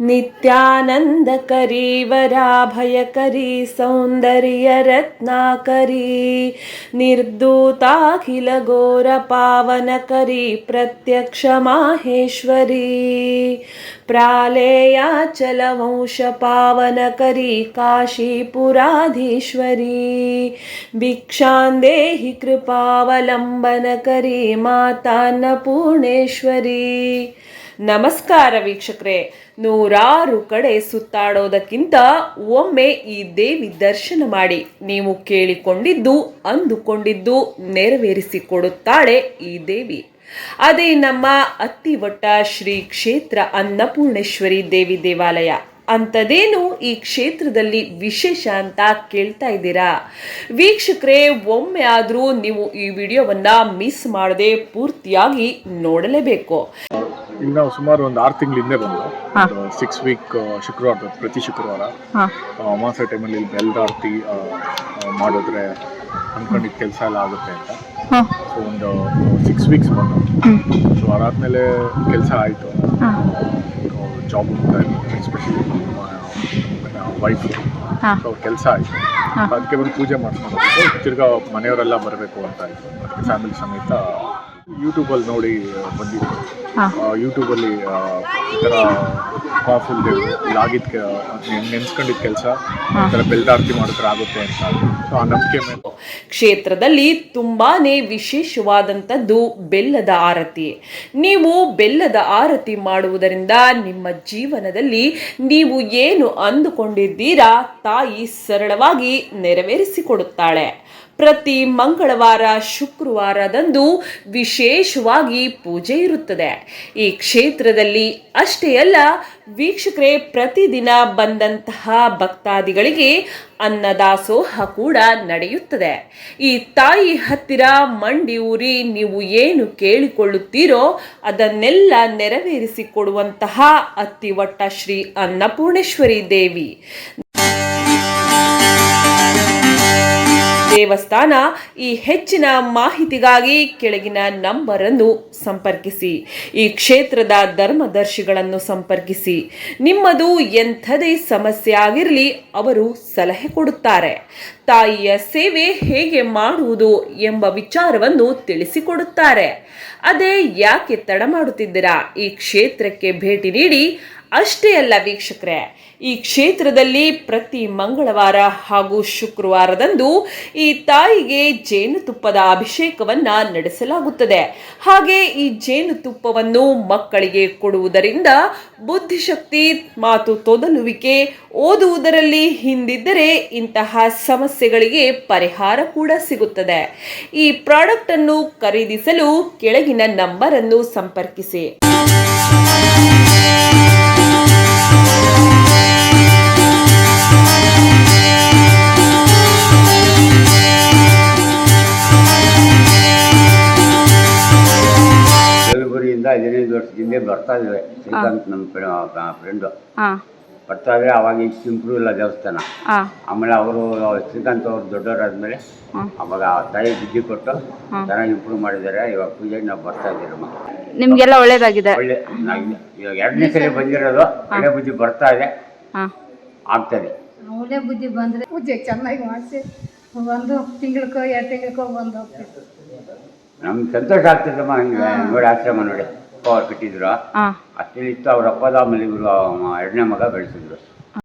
नित्यानन्दकरी वराभयकरी सौन्दर्यरत्नाकरी निर्दूताखिलघोरपावनकरी प्रत्यक्षमाहेश्वरी प्रालेयाचलवंशपावनकरी काशीपुराधीश्वरी भिक्षान्देहि कृपावलम्बनकरी माता नपूर्णेश्वरी ನಮಸ್ಕಾರ ವೀಕ್ಷಕರೇ. ನೂರಾರು ಕಡೆ ಸುತ್ತಾಡೋದಕ್ಕಿಂತ ಒಮ್ಮೆ ಈ ದೇವಿ ದರ್ಶನ ಮಾಡಿ. ನೀವು ಕೇಳಿಕೊಂಡಿದ್ದು, ಅಂದುಕೊಂಡಿದ್ದು ನೆರವೇರಿಸಿಕೊಡುತ್ತಾಳೆ ಈ ದೇವಿ. ಅದೇ ನಮ್ಮ ಅತ್ತಿವಟ್ಟ ಶ್ರೀ ಕ್ಷೇತ್ರ ಅನ್ನಪೂರ್ಣೇಶ್ವರಿ ದೇವಿ ದೇವಾಲಯ. ಅಂಥದ್ದೇನು ಈ ಕ್ಷೇತ್ರದಲ್ಲಿ ವಿಶೇಷ ಅಂತ ಕೇಳ್ತಾ ಇದ್ದೀರಾ? ವೀಕ್ಷಕರೇ, ಒಮ್ಮೆ ಆದರೂ ನೀವು ಈ ವಿಡಿಯೋವನ್ನ ಮಿಸ್ ಮಾಡದೆ ಪೂರ್ತಿಯಾಗಿ ನೋಡಲೇಬೇಕು. ಈಗ ನಾವು ಸುಮಾರು ಒಂದು ಆರು ತಿಂಗಳ ಹಿಂದೆ ಬಂದು. ಸಿಕ್ಸ್ ವೀಕ್ ಶುಕ್ರವಾರ ಪ್ರತಿ ಶುಕ್ರವಾರ. ಅಮಾವಾಸ್ಯೆ ಟೈಮಲ್ಲಿ ಇಲ್ಲಿ ಆ, ಆ, ಮಾಡಿದ್ರೆ ಅನ್ಕೊಂಡಿದ್ದ ಕೆಲಸ ಎಲ್ಲ ಆಗುತ್ತೆ ಅಂತ. ಸೊ ಒಂದು ಸಿಕ್ಸ್ ವೀಕ್ಸ್ ಬಂದು. ಸೊ ಅದಾದಮೇಲೆ ಕೆಲಸ ಆಯಿತು. ಜಾಬ್ ಎಸ್ಪೆಷಲಿ ವೈಫ್ ಸೊ ಕೆಲಸ ಆಯಿತು. ಅದಕ್ಕೆ ಬಂದು ಪೂಜೆ ಮಾಡ್ಕೊಂಡು ತಿರ್ಗಾ ಮನೆಯವರೆಲ್ಲ ಬರಬೇಕು ಅಂತ ಆಯಿತು. ಅದಕ್ಕೆ ಫ್ಯಾಮಿಲಿ ಸಮೇತ ಯೂಟ್ಯೂಬಲ್ಲಿ ನೋಡಿ ಬಂದಿದ್ದೆ ಯೂಟ್ಯೂಬಲ್ಲಿ ಈ ಥರ ದೇವರು ಇಲ್ಲಿ ಆಗಿದ್ದ ನೆನ್ಸ್ಕೊಂಡಿದ್ದ ಕೆಲಸ. ಈ ಥರ ಬೆಲ್ದಾರ್ತಿ ಮಾಡಿದ್ರೆ ಆಗುತ್ತೆ ಅಂತ. ಸೊ ಆ ನಂಬಿಕೆ ಮೇಲೆ. ಕ್ಷೇತ್ರದಲ್ಲಿ ತುಂಬಾನೇ ವಿಶೇಷವಾದಂಥದ್ದು ಬೆಲ್ಲದ ಆರತಿ. ನೀವು ಬೆಲ್ಲದ ಆರತಿ ಮಾಡುವುದರಿಂದ ನಿಮ್ಮ ಜೀವನದಲ್ಲಿ ನೀವು ಏನು ಅಂದುಕೊಂಡಿದ್ದೀರಾ ತಾಯಿ ಸರಳವಾಗಿ ನೆರವೇರಿಸಿಕೊಡುತ್ತಾಳೆ. ಪ್ರತಿ ಮಂಗಳವಾರ, ಶುಕ್ರವಾರದಂದು ವಿಶೇಷವಾಗಿ ಪೂಜೆ ಇರುತ್ತದೆ. ಈ ಕ್ಷೇತ್ರದಲ್ಲಿ ಅಷ್ಟೇ ಅಲ್ಲ, ವೀಕ್ಷಕರೇ, ಪ್ರತಿದಿನ ಬಂದಂತಹ ಭಕ್ತಾದಿಗಳಿಗೆ ಅನ್ನದಾಸೋಹ ಕೂಡ ನಡೆಯುತ್ತದೆ. ಈ ತಾಯಿ ಹತ್ತಿರ ಮಂಡಿ ಊರಿ ನೀವು ಏನು ಕೇಳಿಕೊಳ್ಳುತ್ತೀರೋ ಅದನ್ನೆಲ್ಲ ನೆರವೇರಿಸಿಕೊಡುವಂತಹ ಅತ್ತಿವಟ್ಟ ಶ್ರೀ ಅನ್ನಪೂರ್ಣೇಶ್ವರಿ ದೇವಿ. ದೇವಸ್ಥಾನ ಈ ಹೆಚ್ಚಿನ ಮಾಹಿತಿಗಾಗಿ ಕೆಳಗಿನ ನಂಬರ್ ಅನ್ನು ಸಂಪರ್ಕಿಸಿ, ಈ ಕ್ಷೇತ್ರದ ಧರ್ಮದರ್ಶಿಗಳನ್ನು ಸಂಪರ್ಕಿಸಿ. ನಿಮ್ಮದು ಎಂಥದೇ ಸಮಸ್ಯೆ ಆಗಿರಲಿ, ಅವರು ಸಲಹೆ ಕೊಡುತ್ತಾರೆ. ತಾಯಿಯ ಸೇವೆ ಹೇಗೆ ಮಾಡುವುದು ಎಂಬ ವಿಚಾರವನ್ನು ತಿಳಿಸಿಕೊಡುತ್ತಾರೆ. ಅದೇ ಯಾಕೆ ತಡ ಮಾಡುತ್ತಿದ್ದೀರಾ? ಈ ಕ್ಷೇತ್ರಕ್ಕೆ ಭೇಟಿ ನೀಡಿ ಅಷ್ಟೇ ಅಲ್ಲ ವೀಕ್ಷಕರೇ, ಈ ಕ್ಷೇತ್ರದಲ್ಲಿ ಪ್ರತಿ ಮಂಗಳವಾರ ಹಾಗೂ ಶುಕ್ರವಾರದಂದು ಈ ತಾಯಿಗೆ ಜೇನುತುಪ್ಪದ ಅಭಿಷೇಕವನ್ನ ನಡೆಸಲಾಗುತ್ತದೆ. ಹಾಗೆ ಈ ಜೇನುತುಪ್ಪವನ್ನು ಮಕ್ಕಳಿಗೆ ಕೊಡುವುದರಿಂದ ಬುದ್ಧಿಶಕ್ತಿ, ಮಾತು ತೊದಲುವಿಕೆ, ಓದುವುದರಲ್ಲಿ ಹಿಂದಿದ್ದರೆ ಇಂತಹ ಸಮಸ್ಯೆಗಳಿಗೆ ಪರಿಹಾರ ಕೂಡ ಸಿಗುತ್ತದೆ. ಈ ಪ್ರಾಡಕ್ಟ್ ಅನ್ನು ಖರೀದಿಸಲು ಕೆಳಗಿನ ನಂಬರನ್ನು ಸಂಪರ್ಕಿಸಿ. ಬೆಳಗುರಿಯಿಂದ ಹದಿನೈದು ವರ್ಷದಿಂದ ಬರ್ತಾ ಇದ್ದಾರೆ ಶ್ರೀಕಾಂತ್ ನಮ್ಮ ಫ್ರೆಂಡು ಹಾ. ಬರ್ತಾ ಇದ್ರೆ ಅವಾಗ ಇಷ್ಟು ಇಂಪ್ರೂವ್ ಇಲ್ಲ ದೇವಸ್ಥಾನ. ಹಾ. ಆಮೇಲೆ ಅವರು ಶ್ರೀಕಾಂತ್ ಅವರು ದೊಡ್ಡವರಾದ್ಮೇಲೆ ಅವಾಗ ತಾಯಿ ಬುದ್ಧಿ ಕೊಟ್ಟು ಚೆನ್ನಾಗಿ ಇಂಪ್ರೂವ್ ಮಾಡಿದ್ದಾರೆ. ಇವಾಗ ಪೂಜೆಗೆ ನಾವು ಬರ್ತಾ ಇದ್ದೀರಮ್ಮ ನಿಮ್ಗೆಲ್ಲ ಒಳ್ಳೇದಾಗಿದೆ. ಒಳ್ಳೆ ನಾವು ಇವಾಗ ಎರಡನೇ ಸಲ ಬಂದಿರೋದು. ಒಳ್ಳೆ ಬುದ್ಧಿ ಬರ್ತಾ ಇದೆ. ಹಾ. ಆಗ್ತದೆ ಒಳ್ಳೆ ಬುದ್ಧಿ ಬಂದ್ರೆ ಪೂಜೆ ಚೆನ್ನಾಗಿ ಮಾಡಿಸಿ. ಒಂದು ತಿಂಗಳಿಗೋ ಎರಡು ತಿಂಗಳಿಗೋ ಬಂದು ಹೋಗ್ತೀವಿ. ನಮ್ಗೆ ಸಂತೋಷ ಆಗ್ತದಮ್ಮ ಹಿಂಗೆ. ನೋಡಿ ಆಶ್ರಮ ನೋಡಿ. ಅಪ್ಪ ಅವ್ರು ಕಟ್ಟಿದ್ರು ಹಾ. ಅಷ್ಟೇ ಇತ್ತು ಅವ್ರ ಅಪ್ಪದ ಆಮೇಲೆ ಇವರು ಎರಡನೇ ಮಗ ಬೆಳೆಸಿದ್ರು.